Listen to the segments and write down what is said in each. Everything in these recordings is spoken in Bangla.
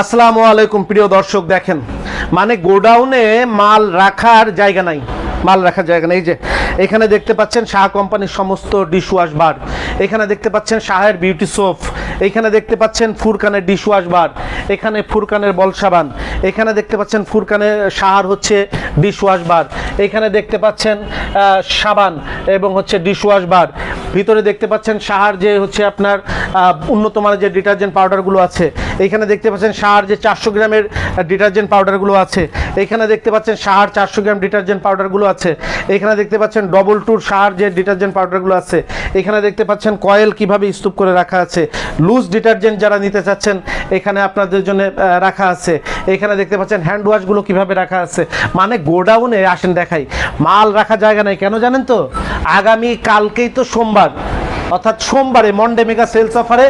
আসসালামু আলাইকুম, প্রিয় দর্শক, দেখেন মানে গোডাউনে মাল রাখার জায়গা নাই। মাল রাখার জায়গা নেই যে, এখানে দেখতে পাচ্ছেন শাহ কোম্পানির সমস্ত ডিশওয়াশ বার এখানে দেখতে পাচ্ছেন শাহের বিউটি সোপ এখানে দেখতে পাচ্ছেন ফুরকানের ডিশওয়াশ বার এখানে ফুরকানের বল সাবান এখানে দেখতে পাচ্ছেন ফুরকানের শাহার হচ্ছে ডিশওয়াশ বার এখানে দেখতে পাচ্ছেন সাবান এবং হচ্ছে ডিশওয়াশ বার ভিতরে দেখতে পাচ্ছেন সাহার যে হচ্ছে আপনার উন্নত মানের যে ডিটারজেন্ট পাউডারগুলো আছে, এখানে দেখতে পাচ্ছেন সার যে চারশো গ্রামের ডিটারজেন্ট পাউডারগুলো আছে, এখানে দেখতে পাচ্ছেন সার চারশো গ্রাম ডিটারজেন্ট পাউডারগুলো আছে, এখানে দেখতে পাচ্ছেন ডবল টুর সার যে ডিটারজেন্ট পাউডারগুলো আছে, এখানে দেখতে পাচ্ছেন কয়েল কীভাবে স্তূপ করে রাখা আছে লুজ ডিটারজেন্ট যারা নিতে চাচ্ছেন, এখানে আপনাদের জন্য রাখা আছে, এখানে দেখতে পাচ্ছেন হ্যান্ড ওয়াশগুলো কীভাবে রাখা আছে মানে গোডাউনে আসেন দেখাই, মাল রাখা জায়গা নাই, কেন জানেন তো? আগামী কালকেই তো সোমবার অর্থাৎ সোমবারে মন্ডে মেগা সেলস অফারে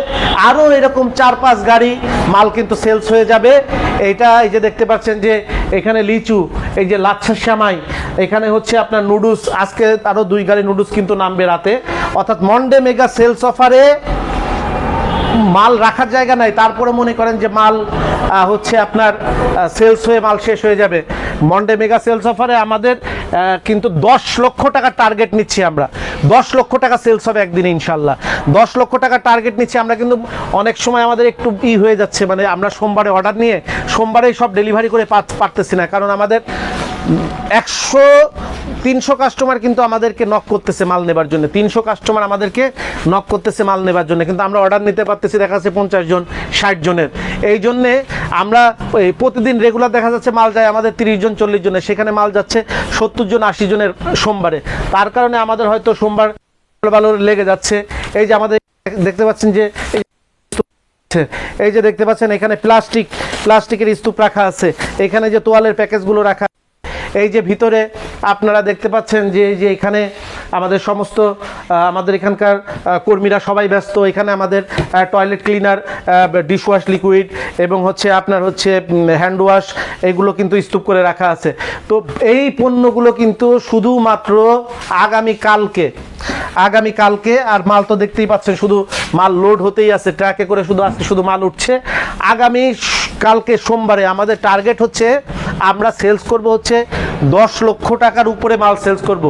আরও এরকম চার পাঁচ গাড়ি মাল কিন্তু সেলস হয়ে যাবে। এইটা এই যে দেখতে পাচ্ছেন যে এখানে লিচু, এই যে লাচ্ছা শ্যামাই, এখানে হচ্ছে আপনার নুডলস, আজকে আরও দুই গাড়ি নুডলস কিন্তু নামবে রাতে। অর্থাৎ মন্ডে মেগা সেলস অফারে মাল রাখার জায়গা নাই তারপরে মনে করেন যে মাল হচ্ছে আপনার সেলস হয়ে মাল শেষ হয়ে যাবে। মন্ডে মেগা সেলস অফারে আমাদের কিন্তু দশ লক্ষ টাকা টার্গেট নিচ্ছি আমরা। দশ লক্ষ টাকা সেলস হবে একদিনে, ইনশাল্লাহ। দশ লক্ষ টাকা টার্গেট নিচ্ছি আমরা কিন্তু অনেক সময় আমাদের একটু ই হয়ে যাচ্ছে মানে আমরা সোমবারে অর্ডার নিয়ে সোমবারেই সব ডেলিভারি করে পারতেছি না। কারণ আমাদের একশো তিনশো কাস্টমার কিন্তু আমাদেরকে নক করতেছে মাল নেবার জন্য। তিনশো কাস্টমার আমাদেরকে নক করতেছে মাল নেবার জন্য। কিন্তু আমরা অর্ডার নিতে পারতেছি, দেখা যাচ্ছে পঞ্চাশ জন, ষাট জনের। এই জন্যে আমরা প্রতিদিন রেগুলার দেখা যাচ্ছে মাল যায় আমাদের তিরিশ জন, চল্লিশ জনের। সেখানে মাল যাচ্ছে সত্তর জন, আশি জনের সোমবারে। তার কারণে আমাদের হয়তো সোমবার ভালো লেগে যাচ্ছে। এই যে আমাদের দেখতে পাচ্ছেন যে এই যে দেখতে পাচ্ছেন এখানে প্লাস্টিক, প্লাস্টিকের স্তূপ রাখা আছে। এখানে যে তোয়ালের প্যাকেজগুলো রাখা এই যে ভিতরে আপনারা দেখতে পাচ্ছেন যে যে এখানে আমাদের সমস্ত আমাদের এখানকার কর্মীরা সবাই ব্যস্ত। এখানে আমাদের টয়লেট ক্লিনার ডিশওয়াশ লিকুইড এবং হচ্ছে আপনার হচ্ছে হ্যান্ড ওয়াশ এগুলো কিন্তু স্তূপ করে রাখা আছে। তো এই পণ্যগুলো কিন্তু শুধুমাত্র আগামী কালকে আগামী কালকে, আর মাল তো দেখতেই পাচ্ছেন, শুধু মাল লোড হতেই আছে, ট্রাকে করে শুধু আজকে শুধু মাল উঠছে। আগামী কালকে সোমবারে আমাদের টার্গেট হচ্ছে আমরা সেলস করব হচ্ছে দশ লক্ষ টাকার উপরে মাল সেলস করব।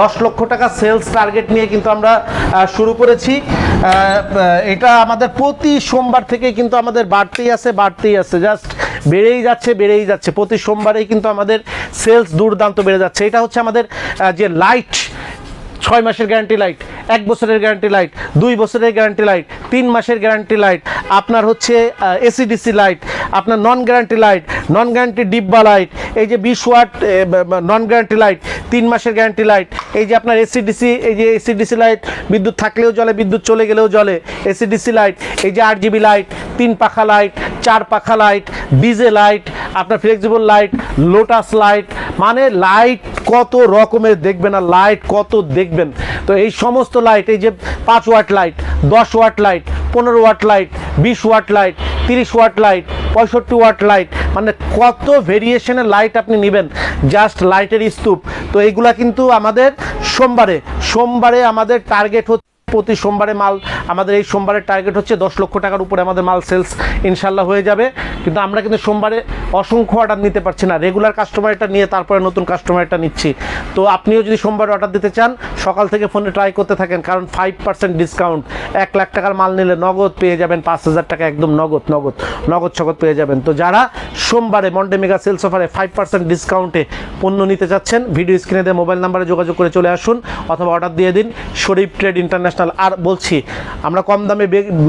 দশ লক্ষ টাকা সেলস টার্গেট নিয়ে কিন্তু আমরা শুরু করেছি। এটা আমাদের প্রতি সোমবার থেকে কিন্তু আমাদের বাড়তেই আছে বাড়তেই আছে। জাস্ট বেড়েই যাচ্ছে বেড়েই যাচ্ছে। প্রতি সোমবারেই কিন্তু আমাদের সেলস দুর্দান্ত বেড়ে যাচ্ছে। এটা হচ্ছে আমাদের যে লাইট ছয় মাসের গ্যারান্টি লাইট এক বছরের গ্যারান্টি লাইট দুই বছরের গ্যারান্টি লাইট তিন মাসের গ্যারান্টি লাইট আপনার হচ্ছে এসিডিসি লাইট আপনার non guarantee light non guarantee ডিব্বা লাইট এই যে বিশ ওয়াট নন গ্যারান্টি লাইট তিন মাসের গ্যারান্টি লাইট এই যে আপনার এসিডিসি এই যে এসিডিসি লাইট বিদ্যুৎ থাকলেও জ্বলে, বিদ্যুৎ চলে গেলেও জ্বলে এসিডিসি লাইট এই যে আট জিবি লাইট তিন পাখা লাইট চার পাখা লাইট ডিজে লাইট আপনার ফ্লেক্সিবল লাইট লোটাস লাইট মানে লাইট কত রকমের দেখবেন আর লাইট কত দেখবেন। তো এই সমস্ত লাইট এই যে পাঁচ ওয়াট লাইট দশ ওয়াট লাইট পনেরো ওয়াট লাইট বিশ ওয়াট লাইট তিরিশ ওয়াট লাইট পঁয়ষট্টি ওয়াট লাইট মানে কত ভেরিয়েশনের লাইট আপনি নেবেন? জাস্ট লাইটের স্তূপ। তো এইগুলা কিন্তু আমাদের সোমবারে সোমবারে আমাদের টার্গেট হচ্ছে প্রতি সোমবারে মাল। আমাদের এই সোমবারের টার্গেট হচ্ছে দশ লক্ষ টাকার উপরে আমাদের মাল সেলস ইনশাল্লাহ হয়ে যাবে। কিন্তু আমরা কিন্তু সোমবারে অসংখ্য অর্ডার নিতে পারছি না। রেগুলার কাস্টমারটা নিয়ে তারপরে নতুন কাস্টমারটা নিচ্ছি। তো আপনিও যদি সোমবার অর্ডার দিতে চান সকাল থেকে ফোনে ট্রাই করতে থাকেন, কারণ ফাইভ পার্সেন্ট ডিসকাউন্ট এক লাখ টাকার মাল নিলে নগদ পেয়ে যাবেন পাঁচ হাজার টাকা, একদম নগদ নগদ নগদ ছগদ পেয়ে যাবেন। তো যারা সোমবারে মন্ডে মেগা সেলস অফারে ফাইভ পার্সেন্ট ডিসকাউন্টে পণ্য নিতে চাচ্ছেন ভিডিও স্ক্রিনে দিয়ে মোবাইল নাম্বারে যোগাযোগ করে চলে আসুন, অথবা অর্ডার দিয়ে দিন। শরীফ ট্রেড ইন্টারন্যাশনাল আর বলছি, আমরা কম দামে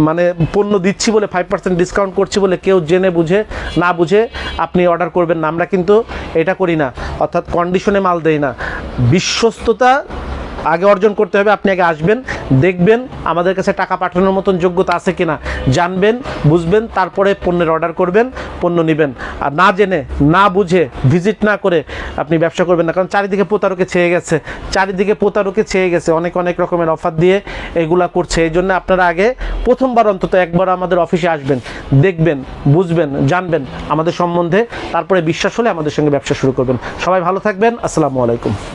মানে পণ্য দিচ্ছি বলে ফাইভ পার্সেন্ট ডিসকাউন্ট করছি বলে কেউ জেনে বুঝে, না বুঝে আপনি অর্ডার করবেন না। আমরা কিন্তু এটা করি না, অর্থাৎ কন্ডিশনে মাল দেই না। বিশ্বস্ততা আগে অর্জন করতে হবে, আপনি আগে আসবেন, দেখবেন আমাদের কাছে টাকা পাঠানোর মতন যোগ্যতা আছে কিনা, জানবেন, বুঝবেন, তারপরে পণ্যের অর্ডার করবেন, পণ্য নেবেন। আর না জেনে, না বুঝে ভিজিট না করে আপনি ব্যবসা করবেন না, কারণ চারিদিকে প্রতারকে ছেয়ে গেছে, চারিদিকে প্রতারকে ছেয়ে গেছে, অনেক অনেক রকমের অফার দিয়ে এগুলা করছে। এই জন্য আপনারা আগে প্রথমবার অন্তত একবার আমাদের অফিসে আসবেন, দেখবেন, বুঝবেন, জানবেন আমাদের সম্বন্ধে, তারপরে বিশ্বাস হলে আমাদের সঙ্গে ব্যবসা শুরু করবেন। সবাই ভালো থাকবেন, আসসালামু আলাইকুম।